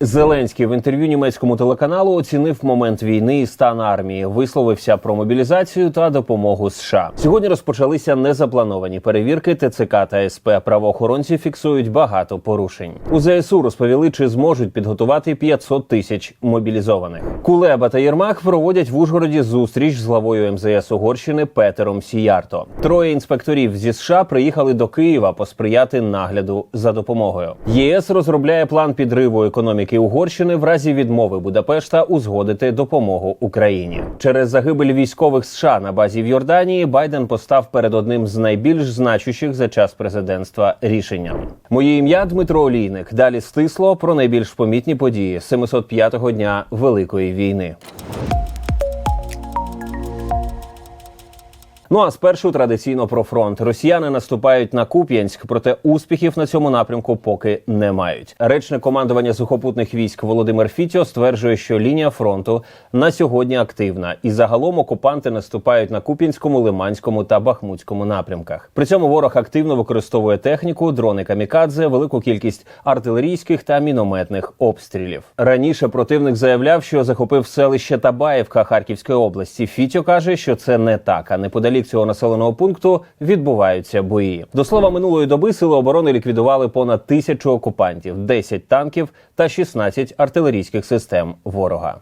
Зеленський в інтерв'ю німецькому телеканалу оцінив момент війни і стан армії, висловився про мобілізацію та допомогу США. Сьогодні розпочалися незаплановані перевірки ТЦК та СП. Правоохоронці фіксують багато порушень. У ЗСУ розповіли, чи зможуть підготувати 500 тисяч мобілізованих. Кулеба та Єрмак проводять в Ужгороді зустріч з главою МЗС Угорщини Петером Сіярто. Троє інспекторів зі США приїхали до Києва посприяти нагляду за допомогою. ЄС розробляє план підриву економіки Угорщини в разі відмови Будапешта узгодити допомогу Україні. Через загибель військових США на базі в Йорданії Байден постав перед одним з найбільш значущих за час президентства рішенням. Моє ім'я Дмитро Олійник. Далі стисло про найбільш помітні події 705-го дня Великої війни. Ну а спершу традиційно про фронт. Росіяни наступають на Куп'янськ, проте успіхів на цьому напрямку поки не мають. Речник командування сухопутних військ Володимир Фітьо стверджує, що лінія фронту на сьогодні активна, і загалом окупанти наступають на Куп'янському, Лиманському та Бахмутському напрямках. При цьому ворог активно використовує техніку, дрони камікадзе, велику кількість артилерійських та мінометних обстрілів. Раніше противник заявляв, що захопив селище Табаївка Харківської області. Фітьо каже, що це не так, а неподалік цього населеного пункту відбуваються бої. До слова, минулої доби сили оборони ліквідували понад тисячу окупантів, 10 танків та 16 артилерійських систем ворога.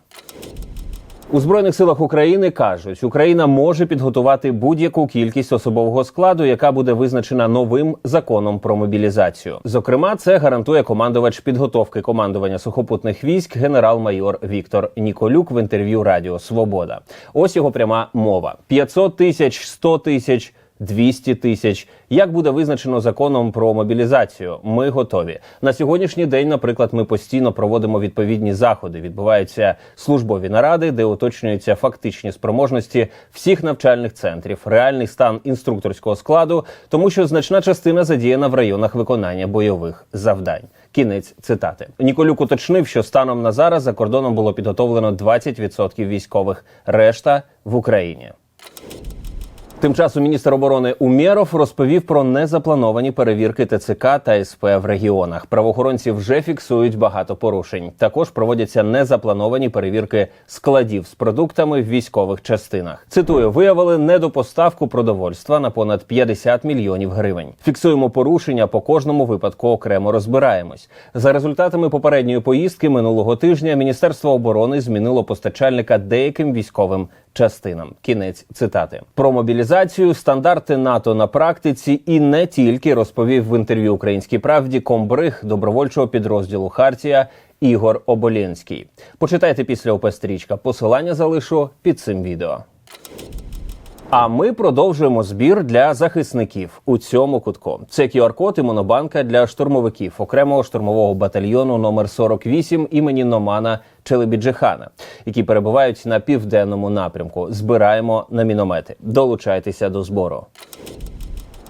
У збройних силах України кажуть, Україна може підготувати будь-яку кількість особового складу, яка буде визначена новим законом про мобілізацію. Зокрема, це гарантує командувач підготовки командування сухопутних військ генерал-майор Віктор Ніколюк в інтерв'ю Радіо Свобода. Ось його пряма мова: 500 тисяч, 100 тисяч. 200 тисяч. Як буде визначено законом про мобілізацію? Ми готові на сьогоднішній день. Наприклад, ми постійно проводимо відповідні заходи. Відбуваються службові наради, де уточнюються фактичні спроможності всіх навчальних центрів, реальний стан інструкторського складу, тому що значна частина задіяна в районах виконання бойових завдань. Кінець цитати Ніколюк уточнив, що станом на зараз за кордоном було підготовлено 20% військових, решта в Україні. Тим часом міністр оборони Умєров розповів про незаплановані перевірки ТЦК та СП в регіонах. Правоохоронці вже фіксують багато порушень. Також проводяться незаплановані перевірки складів з продуктами в військових частинах. Цитую, виявили недопоставку продовольства на понад 50 мільйонів гривень. Фіксуємо порушення по кожному випадку. Окремо розбираємось. За результатами попередньої поїздки минулого тижня Міністерство оборони змінило постачальника деяким військовим частинам. Кінець цитати про мобілізацію, стандарти НАТО на практиці і не тільки розповів в інтерв'ю Українській правді комбриг добровольчого підрозділу Хартія Ігор Оболінський. Почитайте після ОП-стрічка. Посилання залишу під цим відео. А ми продовжуємо збір для захисників у цьому кутку. Це QR-код і монобанка для штурмовиків окремого штурмового батальйону номер 48 імені Номана Челебіджихана, які перебувають на південному напрямку. Збираємо на міномети. Долучайтеся до збору.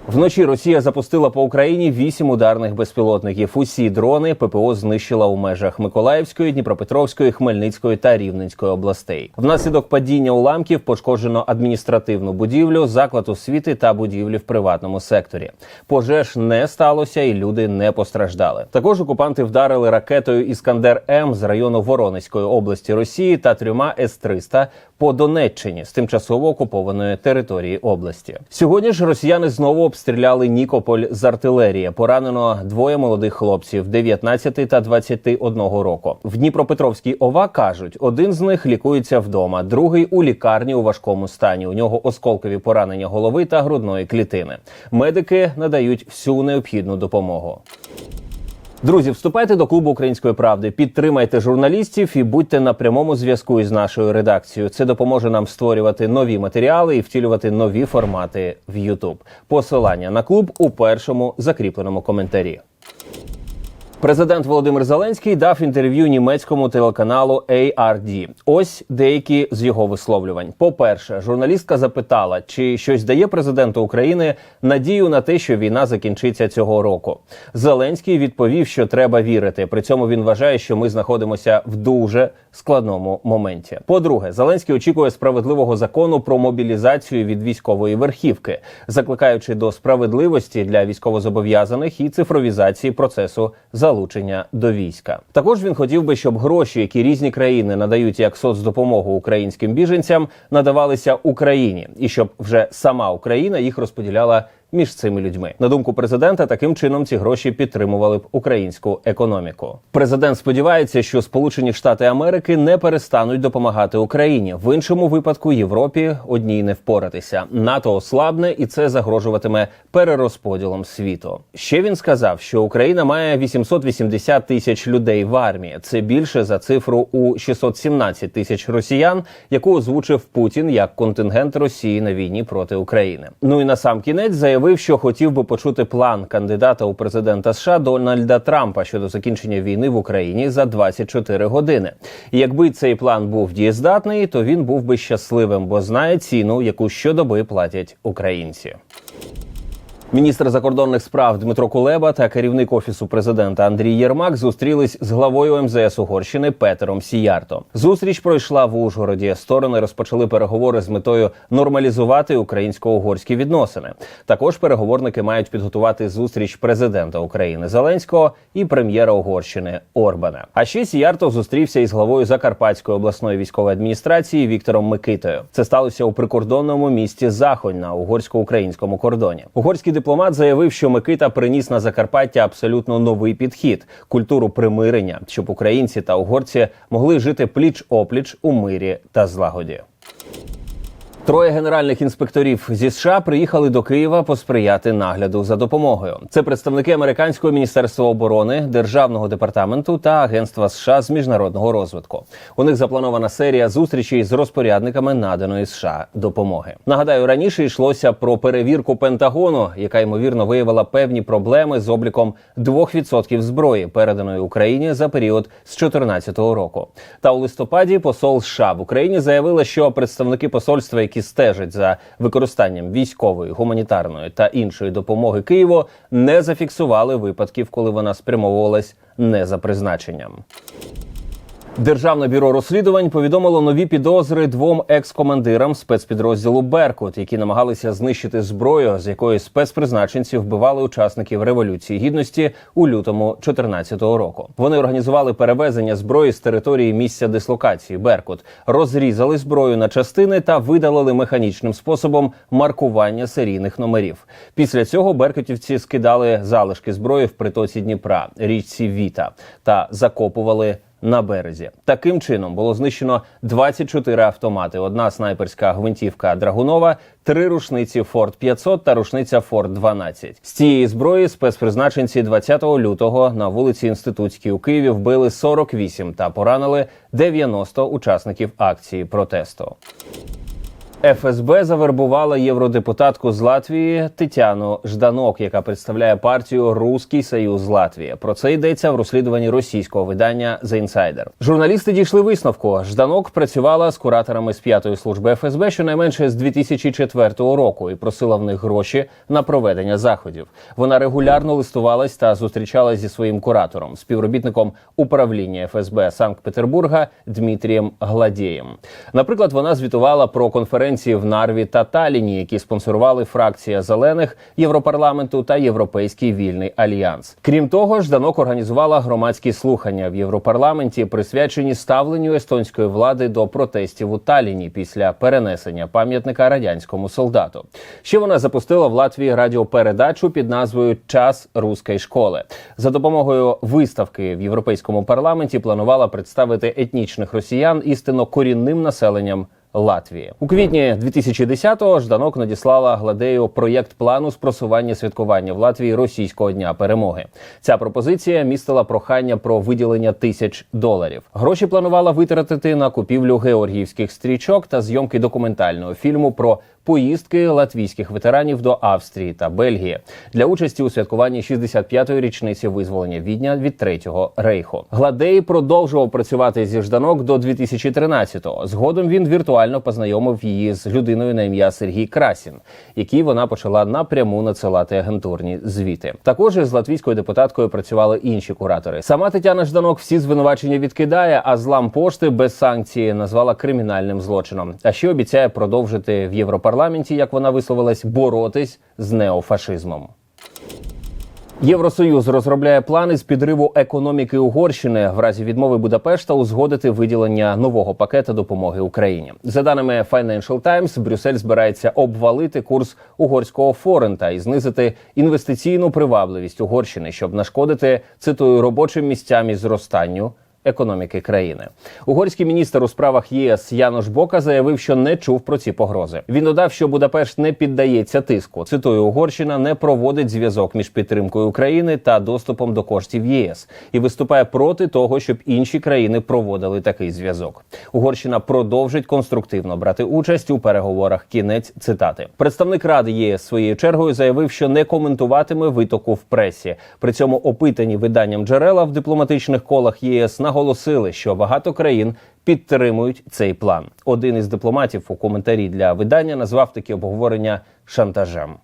Вночі Росія запустила по Україні вісім ударних безпілотників. Усі дрони ППО знищила у межах Миколаївської, Дніпропетровської, Хмельницької та Рівненської областей. Внаслідок падіння уламків пошкоджено адміністративну будівлю, заклад освіти та будівлі в приватному секторі. Пожеж не сталося, і люди не постраждали. Також окупанти вдарили ракетою Іскандер М з району Воронезької області Росії та трьома С-300 по Донеччині з тимчасово окупованої території області. Сьогодні ж росіяни знову обстріляли Нікополь з артилерії. Поранено двоє молодих хлопців 19 та 21 року. В Дніпропетровській ОВА кажуть, один з них лікується вдома, другий у лікарні у важкому стані. У нього осколкові поранення голови та грудної клітини. Медики надають всю необхідну допомогу. Друзі, вступайте до клубу української правди, підтримайте журналістів і будьте на прямому зв'язку із нашою редакцією. Це допоможе нам створювати нові матеріали і втілювати нові формати в YouTube. Посилання на клуб у першому закріпленому коментарі. Президент Володимир Зеленський дав інтерв'ю німецькому телеканалу ARD. Ось деякі з його висловлювань. По-перше, журналістка запитала, чи щось дає президенту України надію на те, що війна закінчиться цього року. Зеленський відповів, що треба вірити. При цьому він вважає, що ми знаходимося в дуже складному моменті. По-друге, Зеленський очікує справедливого закону про мобілізацію від військової верхівки, закликаючи до справедливості для військовозобов'язаних і цифровізації процесу залучення до війська. Також він хотів би, щоб гроші, які різні країни надають як соцдопомогу українським біженцям, надавалися Україні, і щоб вже сама Україна їх розподіляла між цими людьми. На думку президента, таким чином ці гроші підтримували б українську економіку. Президент сподівається, що Сполучені Штати Америки не перестануть допомагати Україні. В іншому випадку Європі одній не впоратися. НАТО ослабне, і це загрожуватиме перерозподілом світу. Ще він сказав, що Україна має 880 тисяч людей в армії. Це більше за цифру у 617 тисяч росіян, яку озвучив Путін як контингент Росії на війні проти України. Ну і на сам кінець заявив, що хотів би почути план кандидата у президента США Дональда Трампа щодо закінчення війни в Україні за 24 години. І якби цей план був дієздатний, то він був би щасливим, бо знає ціну, яку щодоби платять українці. Міністр закордонних справ Дмитро Кулеба та керівник офісу президента Андрій Єрмак зустрілись з главою МЗС Угорщини Петером Сіярто. Зустріч пройшла в Ужгороді. Сторони розпочали переговори з метою нормалізувати українсько-угорські відносини. Також переговорники мають підготувати зустріч президента України Зеленського і прем'єра Угорщини Орбана. А ще Сіярто зустрівся із главою Закарпатської обласної військової адміністрації Віктором Микитою. Це сталося у прикордонному місті Захонь на угорсько-українському кордоні. Угорський дипломат заявив, що Микита приніс на Закарпаття абсолютно новий підхід культуру примирення, щоб українці та угорці могли жити пліч опліч у мирі та злагоді. Троє генеральних інспекторів зі США приїхали до Києва посприяти нагляду за допомогою. Це представники американського міністерства оборони, державного департаменту та агентства США з міжнародного розвитку. У них запланована серія зустрічей з розпорядниками наданої США допомоги. Нагадаю, раніше йшлося про перевірку Пентагону, яка ймовірно виявила певні проблеми з обліком 2% зброї, переданої Україні за період з 2014 року. Та у листопаді посол США в Україні заявила, що представники посольства, які стежать за використанням військової, гуманітарної та іншої допомоги Києву, не зафіксували випадків, коли вона спрямовувалась не за призначенням. Державне бюро розслідувань повідомило нові підозри двом екс-командирам спецпідрозділу Беркут, які намагалися знищити зброю, з якої спецпризначенці вбивали учасників революції гідності у лютому 2014 року. Вони організували перевезення зброї з території місця дислокації Беркут, розрізали зброю на частини та видалили механічним способом маркування серійних номерів. Після цього беркутівці скидали залишки зброї в притоці Дніпра, річці Віта та закопували на березі. Таким чином було знищено 24 автомати, одна снайперська гвинтівка Драгунова, три рушниці Форт 500 та рушниця Форт 12. З цієї зброї спецпризначенці 20 лютого на вулиці Інститутській у Києві вбили 48 та поранили 90 учасників акції протесту. ФСБ завербувала євродепутатку з Латвії Тетяну Жданок, яка представляє партію Руський Союз Латвії. Про це йдеться в розслідуванні російського видання The Insider. Журналісти дійшли висновку. Жданок працювала з кураторами з п'ятої служби ФСБ щонайменше з 2004 року і просила в них гроші на проведення заходів. Вона регулярно листувалась та зустрічалась зі своїм куратором, співробітником управління ФСБ Санкт-Петербурга Дмитрієм Гладєєм. Наприклад, вона звітувала про конференцію в Нарві та Таліні, які спонсорували фракція зелених Європарламенту та Європейський вільний альянс. Крім того, Жданок організувала громадські слухання в Європарламенті, присвячені ставленню естонської влади до протестів у Таліні після перенесення пам'ятника радянському солдату. Ще вона запустила в Латвії радіопередачу під назвою Час руської школи. За допомогою виставки в європейському парламенті планувала представити етнічних росіян істинно корінним населенням. Латвії у квітні 2010-го Жданок надіслала гладею проєкт плану з просування святкування в Латвії російського дня перемоги. Ця пропозиція містила прохання про виділення тисяч доларів. Гроші планувала витратити на купівлю георгіївських стрічок та зйомки документального фільму про поїздки латвійських ветеранів до Австрії та Бельгії для участі у святкуванні 65-ї річниці визволення Відня від третього рейху. Гладей продовжував працювати зі Жданок до 2013-го. Згодом він віртуально познайомив її з людиною на ім'я Сергій Красін, якій вона почала напряму надсилати агентурні звіти. Також з латвійською депутаткою працювали інші куратори. Сама Тетяна Жданок всі звинувачення відкидає, а злам пошти без санкції назвала кримінальним злочином. А ще обіцяє продовжити в Європарламенті, як вона висловилась, боротись з неофашизмом. Євросоюз розробляє плани з підриву економіки Угорщини в разі відмови Будапешта узгодити виділення нового пакета допомоги Україні. За даними Financial Times, Брюссель збирається обвалити курс угорського форента і знизити інвестиційну привабливість Угорщини, щоб нашкодити цитую робочим місцям і зростанню. Економіки країни угорський міністр у справах ЄС Янош Бока заявив, що не чув про ці погрози. Він додав, що Будапешт не піддається тиску. Цитую, Угорщина не проводить зв'язок між підтримкою України та доступом до коштів ЄС і виступає проти того, щоб інші країни проводили такий зв'язок. Угорщина продовжить конструктивно брати участь у переговорах. Кінець цитати. Представник ради ЄС своєю чергою заявив, що не коментуватиме витоку в пресі. При цьому опитані виданням джерела в дипломатичних колах ЄС наголосили, що багато країн підтримують цей план. Один із дипломатів у коментарі для видання назвав такі обговорення шантажем.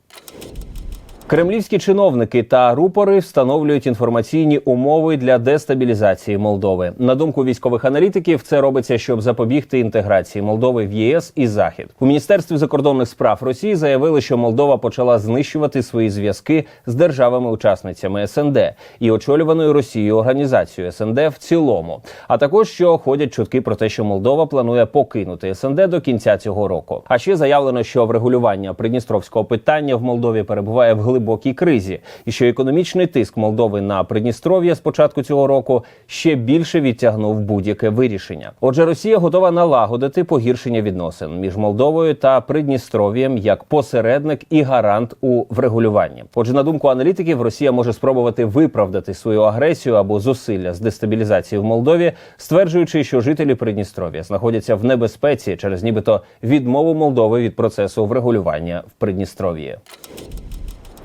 Кремлівські чиновники та рупори встановлюють інформаційні умови для дестабілізації Молдови. На думку військових аналітиків, це робиться, щоб запобігти інтеграції Молдови в ЄС і Захід. У міністерстві закордонних справ Росії заявили, що Молдова почала знищувати свої зв'язки з державами-учасницями СНД і очолюваною Росією організацією СНД в цілому. А також що ходять чутки про те, що Молдова планує покинути СНД до кінця цього року. А ще заявлено, що врегулювання придністровського питання в Молдові перебуває в глибокій кризі, і що економічний тиск Молдови на Придністров'я з початку цього року ще більше відтягнув будь-яке вирішення. Отже, Росія готова налагодити погіршення відносин між Молдовою та Придністров'ям як посередник і гарант у врегулюванні. Отже, на думку аналітиків, Росія може спробувати виправдати свою агресію або зусилля з дестабілізації в Молдові, стверджуючи, що жителі Придністров'я знаходяться в небезпеці через нібито відмову Молдови від процесу врегулювання в Придністров'ї.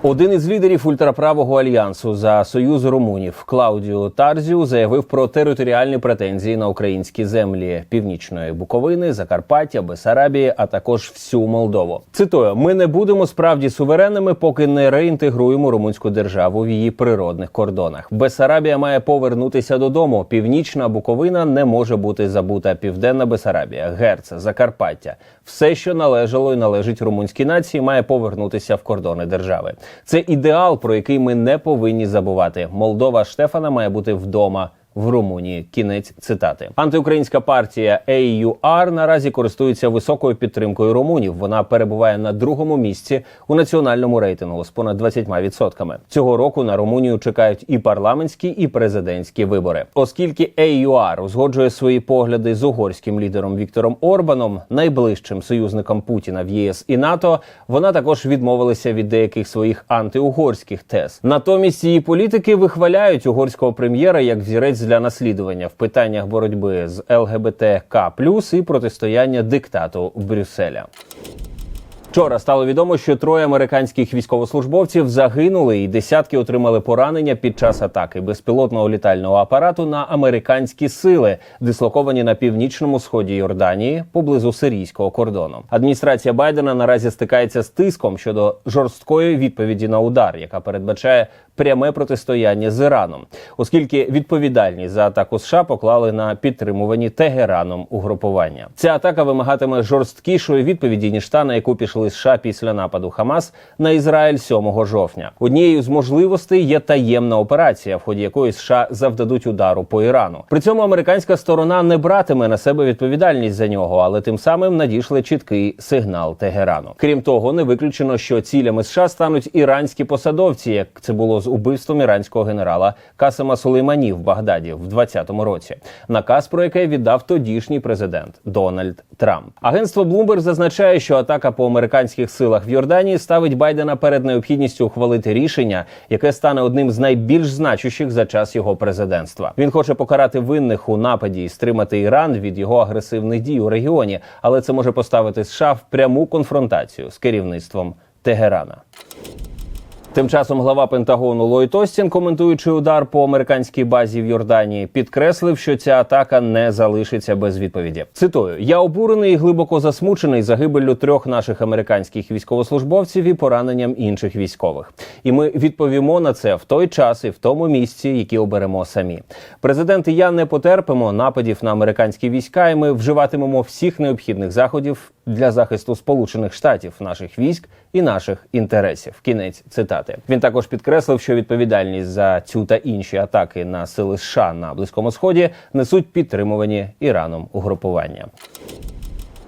Один із лідерів ультраправого альянсу за союзу румунів Клаудіо Тарзіу заявив про територіальні претензії на українські землі північної Буковини, Закарпаття, Бесарабії, а також всю Молдову. Цитую: ми не будемо справді суверенними, поки не реінтегруємо румунську державу в її природних кордонах. Бесарабія має повернутися додому. Північна Буковина не може бути забута. Південна Бесарабія, Герце, Закарпаття, все, що належало і належить румунській нації, має повернутися в кордони держави. Це ідеал, про який ми не повинні забувати. Молдова Штефана має бути вдома. В Румунії кінець цитати антиукраїнська партія AUR наразі користується високою підтримкою румунів. Вона перебуває на другому місці у національному рейтингу з понад 20%. Цього року на Румунію чекають і парламентські, і президентські вибори, оскільки AUR узгоджує свої погляди з угорським лідером Віктором Орбаном, найближчим союзником Путіна в ЄС і НАТО. Вона також відмовилася від деяких своїх антиугорських тез. Натомість її політики вихваляють угорського прем'єра як взірець для наслідування в питаннях боротьби з ЛГБТК і протистояння диктату Брюсселя. Вчора стало відомо, що троє американських військовослужбовців загинули, і десятки отримали поранення під час атаки безпілотного літального апарату на американські сили, дислоковані на північному сході Йорданії поблизу сирійського кордону. Адміністрація Байдена наразі стикається з тиском щодо жорсткої відповіді на удар, яка передбачає пряме протистояння з Іраном, оскільки відповідальність за атаку США поклали на підтримувані Тегераном угрупування. Ця атака вимагатиме жорсткішої відповіді ніж та, на яку пішли США після нападу Хамас на Ізраїль 7 жовтня. Однією з можливостей є таємна операція, в ході якої США завдадуть удару по Ірану. При цьому американська сторона не братиме на себе відповідальність за нього, але тим самим надійшли чіткий сигнал Тегерану. Крім того, не виключено, що цілями США стануть іранські посадовці, як це було з убивством іранського генерала Касема Сулеймані в Багдаді в 2020 році. Наказ про яке віддав тодішній президент Дональд Трамп. Агентство Bloomberg зазначає, що атака по американських силах в Йорданії ставить Байдена перед необхідністю ухвалити рішення, яке стане одним з найбільш значущих за час його президентства. Він хоче покарати винних у нападі і стримати Іран від його агресивних дій у регіоні, але це може поставити США в пряму конфронтацію з керівництвом Тегерана. Тим часом глава Пентагону Ллойд Остін, коментуючи удар по американській базі в Йорданії, підкреслив, що ця атака не залишиться без відповіді. Цитую: я обурений і глибоко засмучений загибеллю трьох наших американських військовослужбовців і пораненням інших військових. І ми відповімо на це в той час і в тому місці, які оберемо самі. Президент і я не потерпимо нападів на американські війська, і ми вживатимемо всіх необхідних заходів для захисту Сполучених Штатів, наших військ і наших інтересів. Кінець цитати. Він також підкреслив, що відповідальність за цю та інші атаки на сили США на близькому сході несуть підтримувані Іраном угрупування.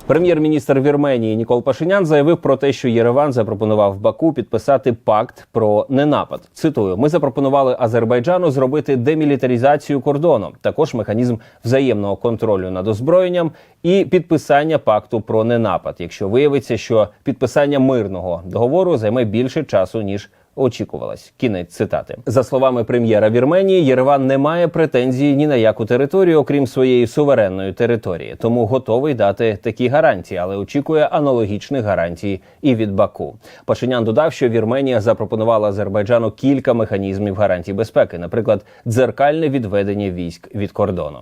Прем'єр-міністр Вірменії Нікол Пашинян заявив про те, що Єреван запропонував Баку підписати пакт про ненапад. Цитую: ми запропонували Азербайджану зробити демілітарізацію кордону, також механізм взаємного контролю над озброєнням і підписання пакту про ненапад, якщо виявиться, що підписання мирного договору займе більше часу ніж очікувалось. Кінець цитати за словами прем'єра Вірменії, Єреван не має претензій ні на яку територію, окрім своєї суверенної території, тому готовий дати такі гарантії, але очікує аналогічних гарантій і від Баку. Пашинян додав, що Вірменія запропонувала Азербайджану кілька механізмів гарантій безпеки, наприклад, дзеркальне відведення військ від кордону.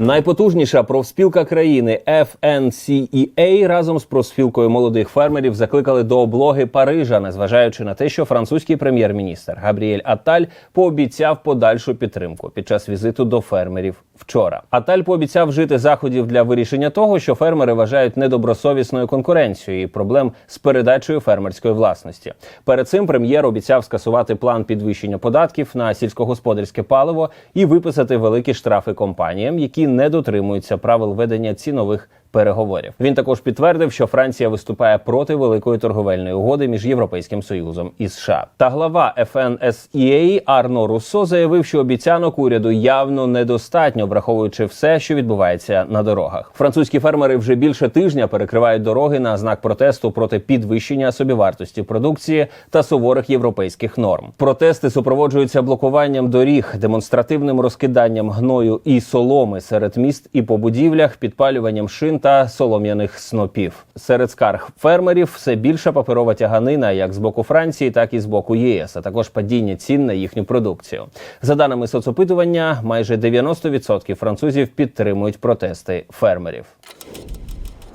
Найпотужніша профспілка країни FNCEA разом з профспілкою молодих фермерів закликали до облоги Парижа, незважаючи на те, що французький прем'єр-міністр Габріель Аталь пообіцяв подальшу підтримку під час візиту до фермерів вчора. Аталь пообіцяв вжити заходів для вирішення того, що фермери вважають недобросовісною конкуренцією і проблем з передачею фермерської власності. Перед цим прем'єр обіцяв скасувати план підвищення податків на сільськогосподарське паливо і виписати великі штрафи компаніям, які не дотримуються правил ведення цінових переговорів. Він також підтвердив, що Франція виступає проти великої торговельної угоди між Європейським Союзом і США. Та глава FNSEA Арно Руссо заявив, що обіцянок уряду явно недостатньо, враховуючи все, що відбувається на дорогах. Французькі фермери вже більше тижня перекривають дороги на знак протесту проти підвищення собівартості продукції та суворих європейських норм. Протести супроводжуються блокуванням доріг, демонстративним розкиданням гною і соломи серед міст і по будівлях, підпалюванням шин та солом'яних снопів. Серед скарг фермерів все більша паперова тяганина, як з боку Франції, так і з боку ЄС, а також падіння цін на їхню продукцію. За даними соцопитування, майже 90% французів підтримують протести фермерів.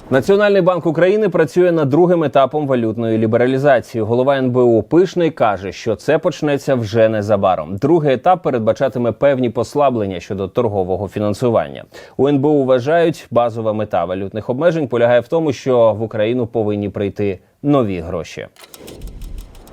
Національний банк України працює над другим етапом валютної лібералізації. Голова НБУ Пишний каже, що це почнеться вже незабаром. Другий етап передбачатиме певні послаблення щодо торгового фінансування. У НБУ вважають, базова мета валютних обмежень полягає в тому, що в Україну повинні прийти нові гроші.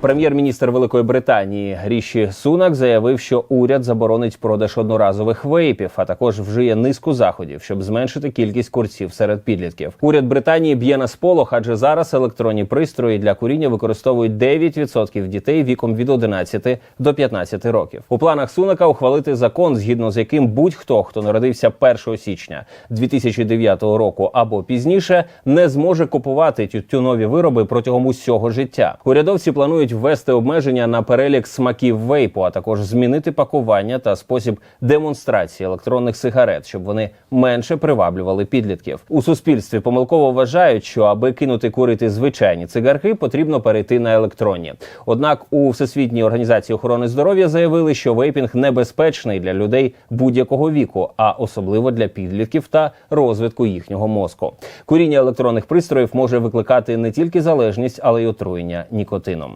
Прем'єр-міністр Великої Британії Ріші Сунак заявив, що уряд заборонить продаж одноразових вейпів, а також вжиє низку заходів, щоб зменшити кількість курців серед підлітків. Уряд Британії б'є на сполох, адже зараз електронні пристрої для куріння використовують 9% дітей віком від 11 до 15 років. У планах Сунака ухвалити закон, згідно з яким будь-хто, хто народився 1 січня 2009 року або пізніше, не зможе купувати тютюнові вироби протягом усього життя. Урядовці планують ввести обмеження на перелік смаків вейпу, а також змінити пакування та спосіб демонстрації електронних сигарет, щоб вони менше приваблювали підлітків. У суспільстві помилково вважають, що аби кинути курити звичайні цигарки, потрібно перейти на електронні. Однак у всесвітній організації охорони здоров'я заявили, що вейпінг небезпечний для людей будь-якого віку, а особливо для підлітків та розвитку їхнього мозку. Куріння електронних пристроїв може викликати не тільки залежність, але й отруєння нікотином.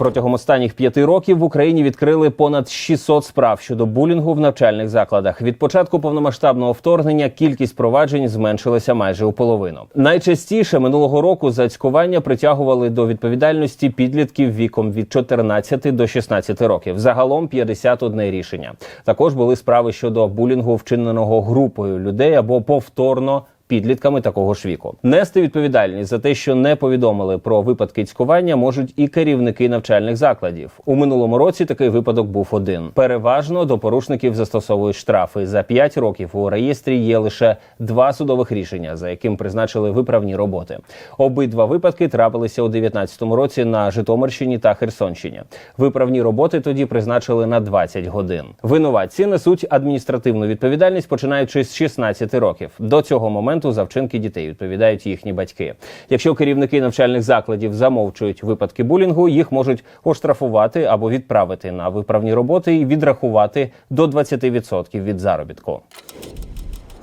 Протягом останніх п'яти років в Україні відкрили понад 600 справ щодо булінгу в навчальних закладах. Від початку повномасштабного вторгнення кількість проваджень зменшилася майже у половину. Найчастіше минулого року за цькування притягували до відповідальності підлітків віком від 14 до 16 років. Загалом 51 рішення. Також були справи щодо булінгу, вчиненого групою людей або повторно підлітками такого ж віку. Нести відповідальність за те, що не повідомили про випадки цькування, можуть і керівники навчальних закладів. У минулому році такий випадок був один. Переважно до порушників застосовують штрафи. За 5 років у реєстрі є лише два судових рішення, за яким призначили виправні роботи. Обидва випадки трапилися у 2019 році на Житомирщині та Херсонщині. Виправні роботи тоді призначили на 20 годин. Винуватці несуть адміністративну відповідальність, починаючи з 16 років. До цього моменту за вчинки дітей відповідають їхні батьки. Якщо керівники навчальних закладів замовчують випадки булінгу, їх можуть оштрафувати або відправити на виправні роботи і відрахувати до 20% від заробітку.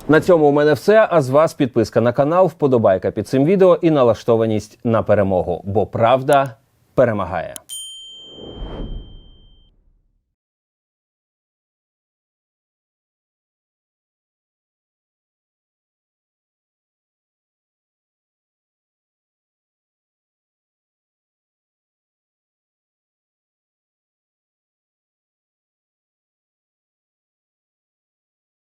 На цьому у мене все. А з вас підписка на канал, вподобайка під цим відео і налаштованість на перемогу. Бо правда перемагає.